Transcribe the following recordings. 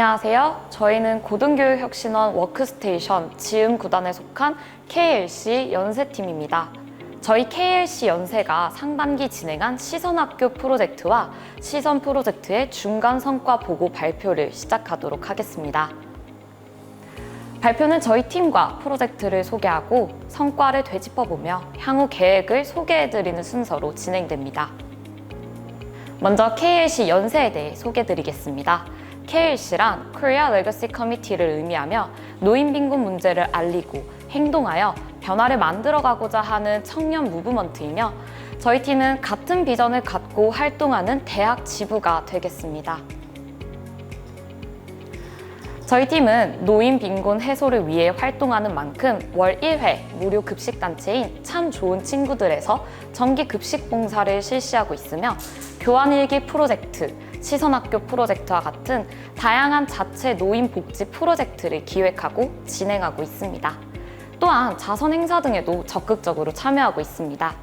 안녕하세요. 저희는 고등교육혁신원 워크스테이션 지음 구단에 속한 KLC 연세팀입니다. 저희 KLC 연세가 상반기 진행한 시선학교 프로젝트와 시선 프로젝트의 중간 성과 보고 발표를 시작하도록 하겠습니다. 발표는 저희 팀과 프로젝트를 소개하고 성과를 되짚어보며 향후 계획을 소개해드리는 순서로 진행됩니다. 먼저 KLC 연세에 대해 소개드리겠습니다. KLC란 Korea Legacy Committee를 의미하며 노인 빈곤 문제를 알리고 행동하여 변화를 만들어가고자 하는 청년 무브먼트이며 저희 팀은 같은 비전을 갖고 활동하는 대학 지부가 되겠습니다. 저희 팀은 노인 빈곤 해소를 위해 활동하는 만큼 월 1회 무료 급식 단체인 참 좋은 친구들에서 정기 급식 봉사를 실시하고 있으며 교환일기 프로젝트, 시선학교 프로젝트와 같은 다양한 자체 노인 복지 프로젝트를 기획하고 진행하고 있습니다. 또한 자선 행사 등에도 적극적으로 참여하고 있습니다.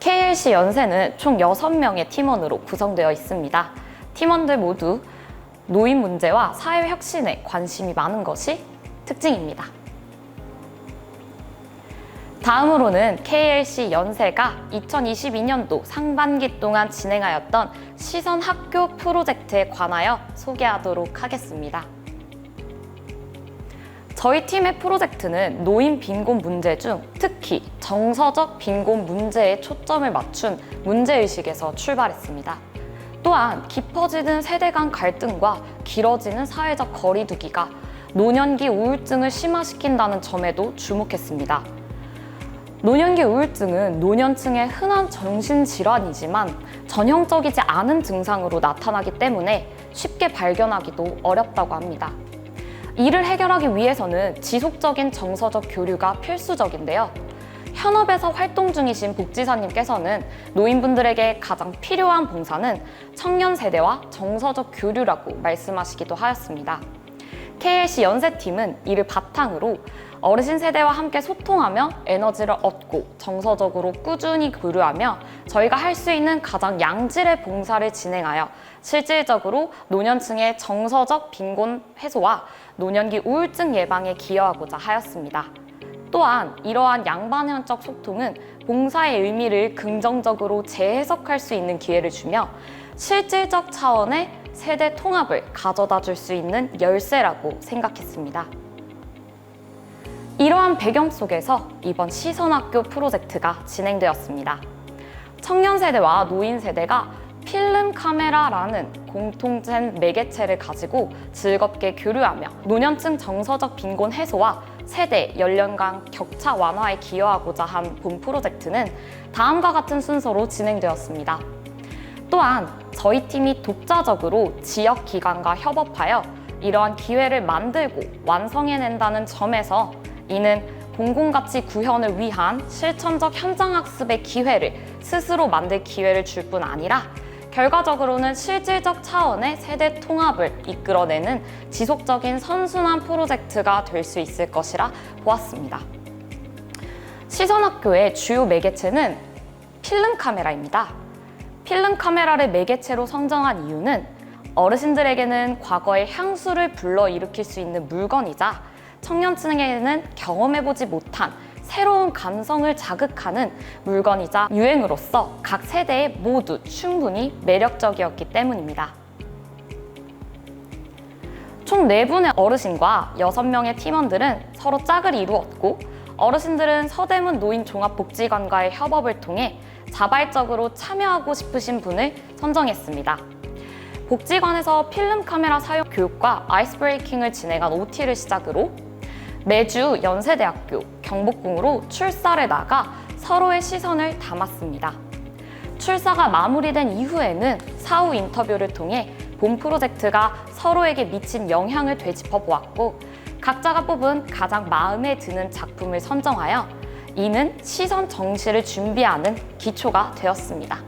KLC 연세는 총 6명의 팀원으로 구성되어 있습니다. 팀원들 모두 노인 문제와 사회 혁신에 관심이 많은 것이 특징입니다. 다음으로는 KLC 연세가 2022년도 상반기 동안 진행하였던 시선 학교 프로젝트에 관하여 소개하도록 하겠습니다. 저희 팀의 프로젝트는 노인 빈곤 문제 중 특히 정서적 빈곤 문제에 초점을 맞춘 문제의식에서 출발했습니다. 또한 깊어지는 세대 간 갈등과 길어지는 사회적 거리두기가 노년기 우울증을 심화시킨다는 점에도 주목했습니다. 노년기 우울증은 노년층의 흔한 정신질환이지만 전형적이지 않은 증상으로 나타나기 때문에 쉽게 발견하기도 어렵다고 합니다. 이를 해결하기 위해서는 지속적인 정서적 교류가 필수적인데요. 현업에서 활동 중이신 복지사님께서는 노인분들에게 가장 필요한 봉사는 청년 세대와 정서적 교류라고 말씀하시기도 하였습니다. KLC 연세팀은 이를 바탕으로 어르신 세대와 함께 소통하며 에너지를 얻고 정서적으로 꾸준히 교류하며 저희가 할 수 있는 가장 양질의 봉사를 진행하여 실질적으로 노년층의 정서적 빈곤 해소와 노년기 우울증 예방에 기여하고자 하였습니다. 또한 이러한 양방향적 소통은 봉사의 의미를 긍정적으로 재해석할 수 있는 기회를 주며 실질적 차원의 세대 통합을 가져다 줄 수 있는 열쇠라고 생각했습니다. 이러한 배경 속에서 이번 시선학교 프로젝트가 진행되었습니다. 청년 세대와 노인 세대가 필름 카메라라는 공통된 매개체를 가지고 즐겁게 교류하며 노년층 정서적 빈곤 해소와 세대, 연령 간 격차 완화에 기여하고자 한 본 프로젝트는 다음과 같은 순서로 진행되었습니다. 또한 저희 팀이 독자적으로 지역 기관과 협업하여 이러한 기회를 만들고 완성해낸다는 점에서 이는 공공가치 구현을 위한 실천적 현장학습의 기회를 스스로 만들 기회를 줄 뿐 아니라 결과적으로는 실질적 차원의 세대 통합을 이끌어내는 지속적인 선순환 프로젝트가 될 수 있을 것이라 보았습니다. 시선학교의 주요 매개체는 필름 카메라입니다. 필름 카메라를 매개체로 선정한 이유는 어르신들에게는 과거의 향수를 불러일으킬 수 있는 물건이자 청년층에게는 경험해보지 못한 새로운 감성을 자극하는 물건이자 유행으로서 각 세대에 모두 충분히 매력적이었기 때문입니다. 총 4분의 어르신과 6명의 팀원들은 서로 짝을 이루었고 어르신들은 서대문 노인종합복지관과의 협업을 통해 자발적으로 참여하고 싶으신 분을 선정했습니다. 복지관에서 필름 카메라 사용 교육과 아이스 브레이킹을 진행한 OT를 시작으로 매주 연세대학교 경복궁으로 출사를 나가 서로의 시선을 담았습니다. 출사가 마무리된 이후에는 사후 인터뷰를 통해 본 프로젝트가 서로에게 미친 영향을 되짚어 보았고 각자가 뽑은 가장 마음에 드는 작품을 선정하여 이는 시선 정시를 준비하는 기초가 되었습니다.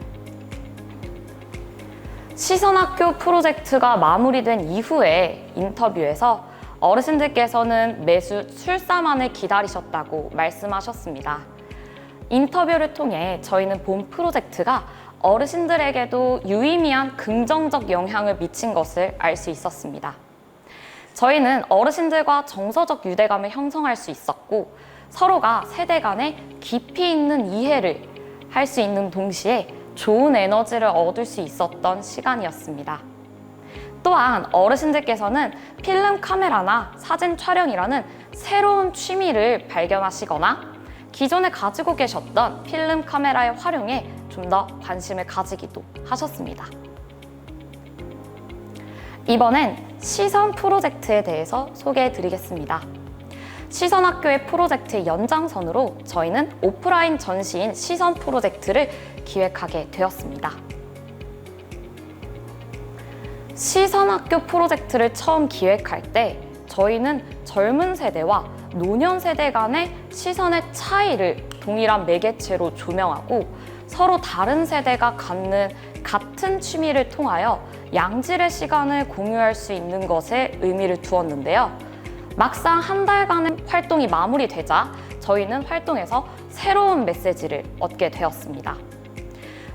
시선학교 프로젝트가 마무리된 이후에 인터뷰에서 어르신들께서는 매수 출사만을 기다리셨다고 말씀하셨습니다. 인터뷰를 통해 저희는 본 프로젝트가 어르신들에게도 유의미한 긍정적 영향을 미친 것을 알 수 있었습니다. 저희는 어르신들과 정서적 유대감을 형성할 수 있었고 서로가 세대 간의 깊이 있는 이해를 할 수 있는 동시에 좋은 에너지를 얻을 수 있었던 시간이었습니다. 또한 어르신들께서는 필름 카메라나 사진 촬영이라는 새로운 취미를 발견하시거나 기존에 가지고 계셨던 필름 카메라의 활용에 좀 더 관심을 가지기도 하셨습니다. 이번엔 시선 프로젝트에 대해서 소개해 드리겠습니다. 시선학교의 프로젝트의 연장선으로 저희는 오프라인 전시인 시선 프로젝트를 기획하게 되었습니다. 시선학교 프로젝트를 처음 기획할 때 저희는 젊은 세대와 노년 세대 간의 시선의 차이를 동일한 매개체로 조명하고 서로 다른 세대가 갖는 같은 취미를 통하여 양질의 시간을 공유할 수 있는 것에 의미를 두었는데요. 막상 한 달간의 활동이 마무리되자 저희는 활동에서 새로운 메시지를 얻게 되었습니다.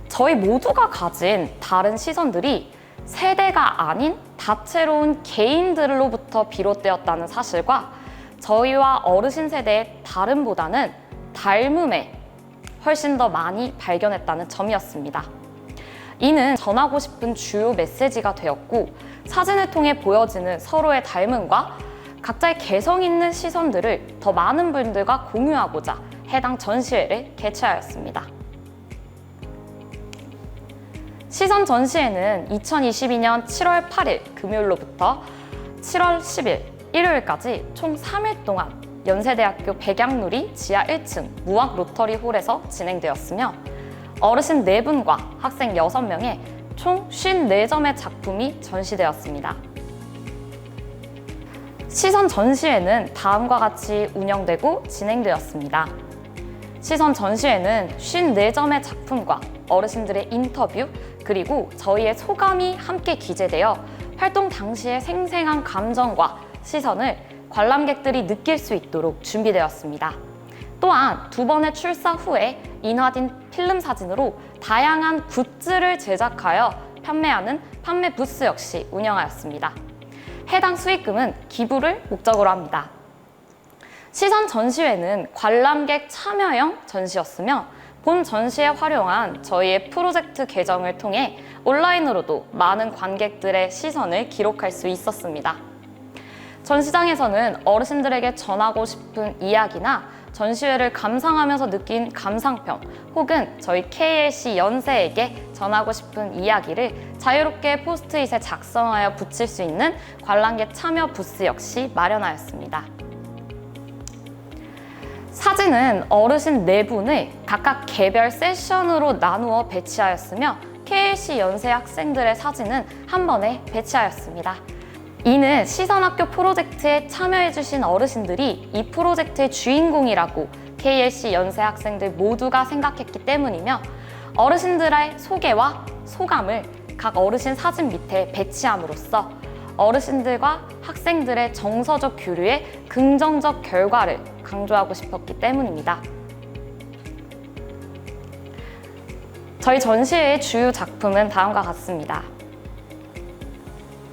저희 모두가 가진 다른 시선들이 세대가 아닌 다채로운 개인들로부터 비롯되었다는 사실과 저희와 어르신 세대의 다름보다는 닮음에 훨씬 더 많이 발견했다는 점이었습니다. 이는 전하고 싶은 주요 메시지가 되었고 사진을 통해 보여지는 서로의 닮음과 각자의 개성 있는 시선들을 더 많은 분들과 공유하고자 해당 전시회를 개최하였습니다. 시선 전시회는 2022년 7월 8일 금요일로부터 7월 10일 일요일까지 총 3일 동안 연세대학교 백양누리 지하 1층 무학 로터리 홀에서 진행되었으며 어르신 4분과 학생 6명의 총 54점의 작품이 전시되었습니다. 시선 전시회는 다음과 같이 운영되고 진행되었습니다. 시선 전시회는 54점의 작품과 어르신들의 인터뷰 그리고 저희의 소감이 함께 기재되어 활동 당시의 생생한 감정과 시선을 관람객들이 느낄 수 있도록 준비되었습니다. 또한 두 번의 출사 후에 인화된 필름 사진으로 다양한 굿즈를 제작하여 판매하는 판매 부스 역시 운영하였습니다. 해당 수익금은 기부를 목적으로 합니다. 시선 전시회는 관람객 참여형 전시였으며 본 전시에 활용한 저희의 프로젝트 계정을 통해 온라인으로도 많은 관객들의 시선을 기록할 수 있었습니다. 전시장에서는 어르신들에게 전하고 싶은 이야기나 전시회를 감상하면서 느낀 감상평 혹은 저희 KLC 연세에게 전하고 싶은 이야기를 자유롭게 포스트잇에 작성하여 붙일 수 있는 관람객 참여 부스 역시 마련하였습니다. 사진은 어르신 네 분을 각각 개별 세션으로 나누어 배치하였으며 KLC 연세 학생들의 사진은 한 번에 배치하였습니다. 이는 시선학교 프로젝트에 참여해주신 어르신들이 이 프로젝트의 주인공이라고 KLC 연세 학생들 모두가 생각했기 때문이며 어르신들의 소개와 소감을 각 어르신 사진 밑에 배치함으로써 어르신들과 학생들의 정서적 교류의 긍정적 결과를 강조하고 싶었기 때문입니다. 저희 전시회의 주요 작품은 다음과 같습니다.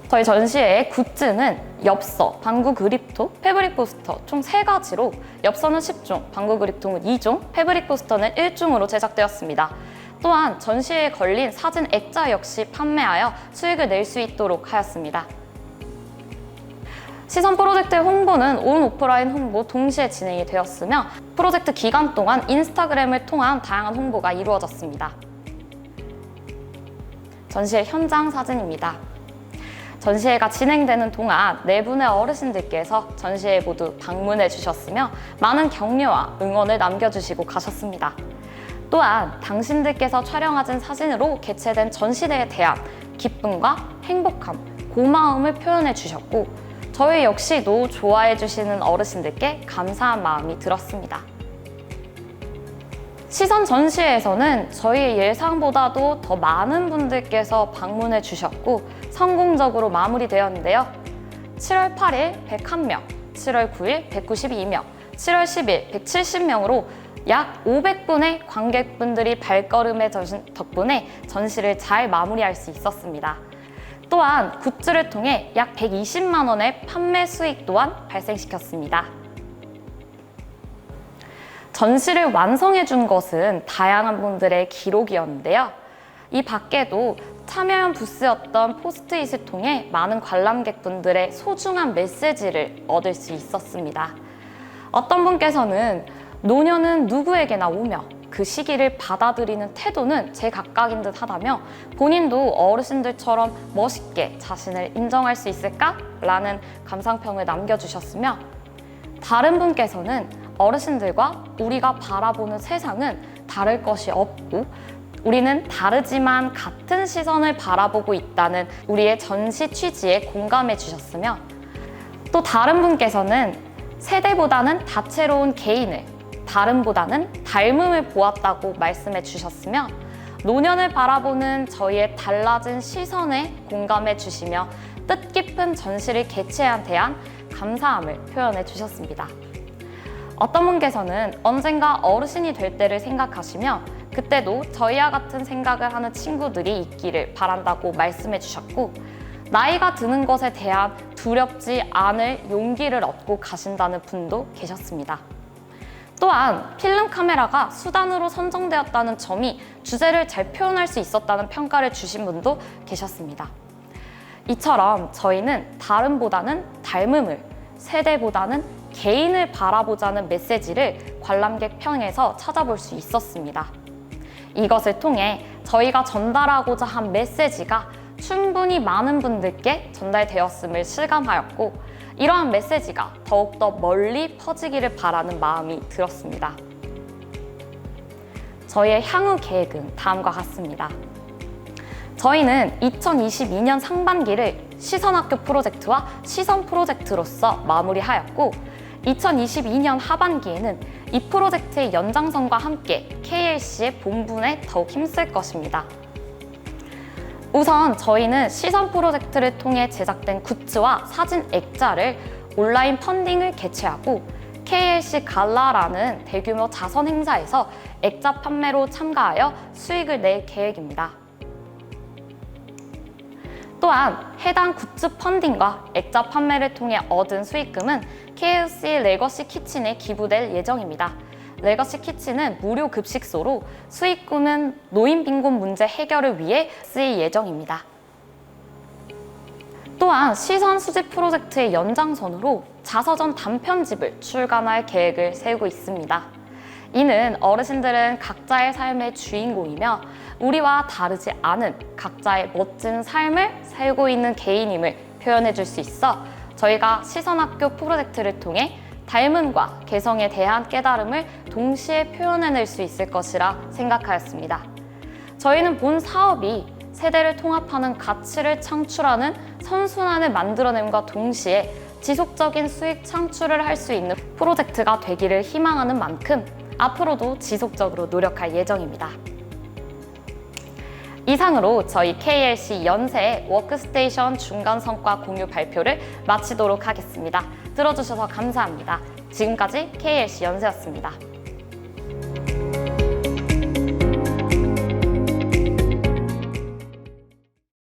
저희 전시회의 굿즈는 엽서, 방구 그립톡, 패브릭 포스터 총 세가지로 엽서는 10종, 방구 그립톡은 2종, 패브릭 포스터는 1종으로 제작되었습니다. 또한 전시회에 걸린 사진 액자 역시 판매하여 수익을 낼 수 있도록 하였습니다. 시선 프로젝트의 홍보는 온 오프라인 홍보 동시에 진행이 되었으며 프로젝트 기간 동안 인스타그램을 통한 다양한 홍보가 이루어졌습니다. 전시회 현장 사진입니다. 전시회가 진행되는 동안 네 분의 어르신들께서 전시회에 모두 방문해 주셨으며 많은 격려와 응원을 남겨주시고 가셨습니다. 또한 당신들께서 촬영하신 사진으로 개최된 전시대에 대한 기쁨과 행복함, 고마움을 표현해 주셨고 저희 역시도 좋아해 주시는 어르신들께 감사한 마음이 들었습니다. 시선 전시회에서는 저희 예상보다도 더 많은 분들께서 방문해 주셨고 성공적으로 마무리되었는데요. 7월 8일 101명, 7월 9일 192명, 7월 10일 170명으로 약 500분의 관객분들이 발걸음에 젖은 덕분에 전시를 잘 마무리할 수 있었습니다. 또한 굿즈를 통해 약 120만 원의 판매 수익 또한 발생시켰습니다. 전시를 완성해 준 것은 다양한 분들의 기록이었는데요. 이 밖에도 참여형 부스였던 포스트잇을 통해 많은 관람객분들의 소중한 메시지를 얻을 수 있었습니다. 어떤 분께서는 노년은 누구에게나 오며 그 시기를 받아들이는 태도는 제 각각인 듯 하다며 본인도 어르신들처럼 멋있게 자신을 인정할 수 있을까? 라는 감상평을 남겨주셨으며 다른 분께서는 어르신들과 우리가 바라보는 세상은 다를 것이 없고 우리는 다르지만 같은 시선을 바라보고 있다는 우리의 전시 취지에 공감해 주셨으며 또 다른 분께서는 세대보다는 다채로운 개인을 다름보다는 닮음을 보았다고 말씀해 주셨으며 노년을 바라보는 저희의 달라진 시선에 공감해 주시며 뜻깊은 전시를 개최한 대한 감사함을 표현해 주셨습니다. 어떤 분께서는 언젠가 어르신이 될 때를 생각하시며 그때도 저희와 같은 생각을 하는 친구들이 있기를 바란다고 말씀해 주셨고 나이가 드는 것에 대한 두렵지 않을 용기를 얻고 가신다는 분도 계셨습니다. 또한 필름 카메라가 수단으로 선정되었다는 점이 주제를 잘 표현할 수 있었다는 평가를 주신 분도 계셨습니다. 이처럼 저희는 다름보다는 닮음을, 세대보다는 개인을 바라보자는 메시지를 관람객 평에서 찾아볼 수 있었습니다. 이것을 통해 저희가 전달하고자 한 메시지가 충분히 많은 분들께 전달되었음을 실감하였고 이러한 메시지가 더욱더 멀리 퍼지기를 바라는 마음이 들었습니다. 저희의 향후 계획은 다음과 같습니다. 저희는 2022년 상반기를 시선학교 프로젝트와 시선 프로젝트로서 마무리하였고 2022년 하반기에는 이 프로젝트의 연장선과 함께 KLC의 본분에 더욱 힘쓸 것입니다. 우선 저희는 시선 프로젝트를 통해 제작된 굿즈와 사진 액자를 온라인 펀딩을 개최하고 KLC 갈라라는 대규모 자선 행사에서 액자 판매로 참가하여 수익을 낼 계획입니다. 또한 해당 굿즈 펀딩과 액자 판매를 통해 얻은 수익금은 KLC 레거시 키친에 기부될 예정입니다. 레거시 키친은 무료 급식소로 수익금은 노인 빈곤 문제 해결을 위해 쓰일 예정입니다. 또한 시선 수집 프로젝트의 연장선으로 자서전 단편집을 출간할 계획을 세우고 있습니다. 이는 어르신들은 각자의 삶의 주인공이며 우리와 다르지 않은 각자의 멋진 삶을 살고 있는 개인임을 표현해 줄 수 있어 저희가 시선학교 프로젝트를 통해 닮음과 개성에 대한 깨달음을 동시에 표현해낼 수 있을 것이라 생각하였습니다. 저희는 본 사업이 세대를 통합하는 가치를 창출하는 선순환을 만들어냄과 동시에 지속적인 수익 창출을 할 수 있는 프로젝트가 되기를 희망하는 만큼 앞으로도 지속적으로 노력할 예정입니다. 이상으로 저희 KLC 연세 워크스테이션 중간 성과 공유 발표를 마치도록 하겠습니다. 들어주셔서 감사합니다. 지금까지 KLC 연세였습니다.